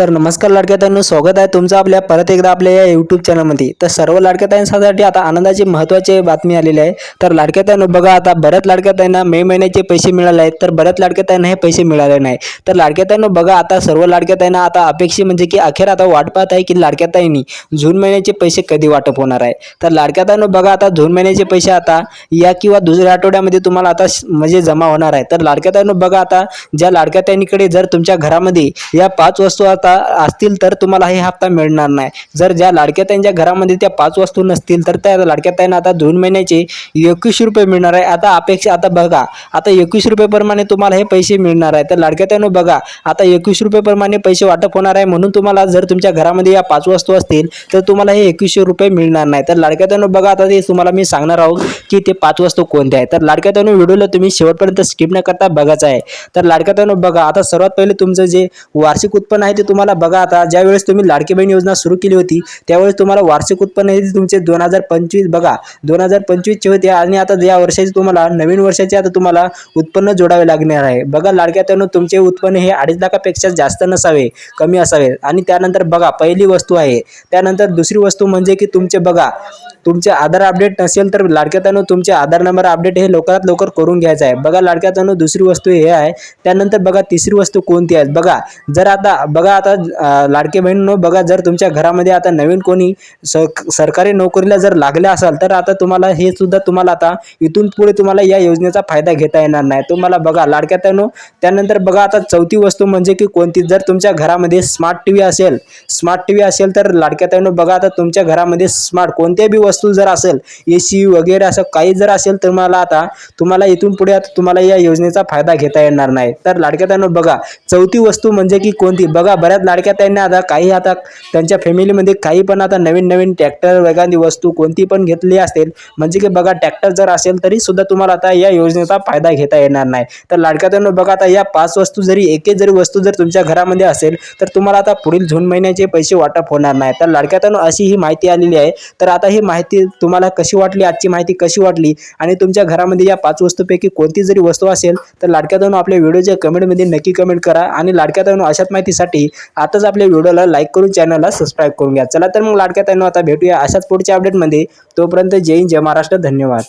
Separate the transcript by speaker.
Speaker 1: तर नमस्कार लाडक्या ताईंनो स्वागत आहे तुमचं आपल्या परत एकदा आपल्या या यूट्यूब चॅनलमध्ये तर सर्व लाडक्या ताईंसाठी आता आनंदाची महत्त्वाची बातमी आलेली आहे. तर लाडक्या ताईंनो बघा आता बऱ्याच लाडक्या ताईंना मे महिन्याचे पैसे मिळाले आहेत तर बऱ्याच लाडक्या ताईंना हे पैसे मिळाले नाही. तर लाडक्या ताईंनो बघा आता सर्व लाडक्या ताईंना आता अपेक्षी म्हणजे की अखेर आता वाट पाहत आहे की लाडक्या ताईंनी जून महिन्याचे पैसे कधी वाटप होणार आहे. तर लाडक्या ताईंनो बघा आता जून महिन्याचे पैसे आता या किंवा दुसऱ्या आठवड्यामध्ये तुम्हाला आता म्हणजे जमा होणार आहे. तर लाडक्या ताईंनो बघा आता ज्या लाडक्या ताईंकडे जर तुमच्या घरामध्ये या पाच वस्तू आता असतील तर तुम्हाला हे हप्ता मिळणार नाही. जर ज्या लाडक्या त्यांच्या घरामध्ये त्या पाच वस्तू नसतील तर त्या लाडक्या त्यांना आता जून महिन्याचे एकवीसशे रुपये मिळणार आहे. आता अपेक्षा आता बघा आता एकवीस रुपयेप्रमाणे तुम्हाला हे पैसे मिळणार आहे. तर लाडक्या ताईंनो बघा आता एकवीस रुपयेप्रमाणे पैसे वाटप होणार आहे. म्हणून तुम्हाला जर तुमच्या घरामध्ये या पाच वस्तू असतील तर तुम्हाला हे एकवीसशे रुपये मिळणार नाही. तर लाडक्या ताईंनो बघा आता ते तुम्हाला मी सांगणार आहोत की ते पाच वस्तू कोणत्या आहेत. तर लाडक्या ताईंनो व्हिडिओला तुम्ही शेवटपर्यंत स्किप न करता बघायचं आहे. तर लाडक्या ताईंनो बघा आता सर्वात पहिले तुमचं जे वार्षिक उत्पन्न आहे ते तुम्हाला बघा आता ज्यावेळेस तुम्ही लाडकी बहीण योजना सुरू केली होती त्यावेळेस तुम्हाला वार्षिक उत्पन्न हे तुमचे दोन हजार पंचवीस बघा दोन हजार पंचवीसचे होते आणि आता या वर्षाचे तुम्हाला नवीन वर्षाचे आता तुम्हाला उत्पन्न जोडावे लागणार आहे. बघा लाडक्या त्यानं तुमचे उत्पन्न हे अडीच लाखापेक्षा जास्त नसावे कमी असावे. आणि त्यानंतर बघा पहिली वस्तू आहे. त्यानंतर दुसरी वस्तू म्हणजे की तुमचे बघा तुमचे आधार अपडेट नसेल तर लाडक्या तुमचे आधार नंबर अपडेट हे लवकरात लवकर करून घ्यायचं आहे. बघा लाडक्या दुसरी वस्तू हे आहे. त्यानंतर बघा तिसरी वस्तू कोणती आहे? बघा जर आता बघा आता लाडके बहिणींनो बघा जर तुमच्या घरामध्ये आता नवीन कोणी स सरकारी नोकरीला जर लागले असाल तर आता तुम्हाला हे सुद्धा तुम्हाला आता इथून पुढे तुम्हाला या योजनेचा फायदा घेता येणार नाही. तुम्हाला बघा लाडक्या त्यानो त्यानंतर बघा आता चौथी वस्तू म्हणजे की कोणती? जर तुमच्या घरामध्ये स्मार्ट टी व्ही असेल स्मार्ट टी व्ही असेल तर लाडक्या त्यानो बघा आता तुमच्या घरामध्ये स्मार्ट कोणत्याही बी वस्तू जर असेल ए सी वगैरे असं काही जर असेल तर मला आता तुम्हाला इथून पुढे आता तुम्हाला या योजनेचा फायदा घेता येणार नाही. तर लाडक्या त्यानो बघा चौथी वस्तू म्हणजे की कोणती? बघा बऱ्याच लाडक्या त्यांना आता काही आता त्यांच्या फॅमिलीमध्ये काही पण आता नवीन नवीन ट्रॅक्टर वेगाने वस्तू कोणती पण घेतली असेल म्हणजे की बघा ट्रॅक्टर जर असेल तरी सुद्धा तुम्हाला आता या योजनेचा फायदा घेता येणार नाही. तर लाडक्या त्यांना बघा आता या पाच वस्तू जरी एकच जरी वस्तू जर तुमच्या घरामध्ये असेल तर तुम्हाला आता पुढील जून महिन्याचे पैसे वाटप होणार नाही. तर लाडक्या त्यांना अशी ही माहिती आलेली आहे. तर आता ही माहिती तुम्हाला कशी वाटली? आजची माहिती कशी वाटली? आणि तुमच्या घरामध्ये या पाच वस्तूपैकी कोणती जरी वस्तू असेल तर लाडक्या ताईंनो आपल्या व्हिडिओच्या कमेंटमध्ये नक्की कमेंट करा. आणि लाडक्या अशाच माहितीसाठी आताच आपल्या व्हिडिओला लाईक करून चॅनलला सबस्क्राईब करून घ्या. चला तर मग लाडक्या ताईंनो आता भेटूया अशाच पुढच्या अपडेटमध्ये तोपर्यंत जय हिंद जय महाराष्ट्र. धन्यवाद.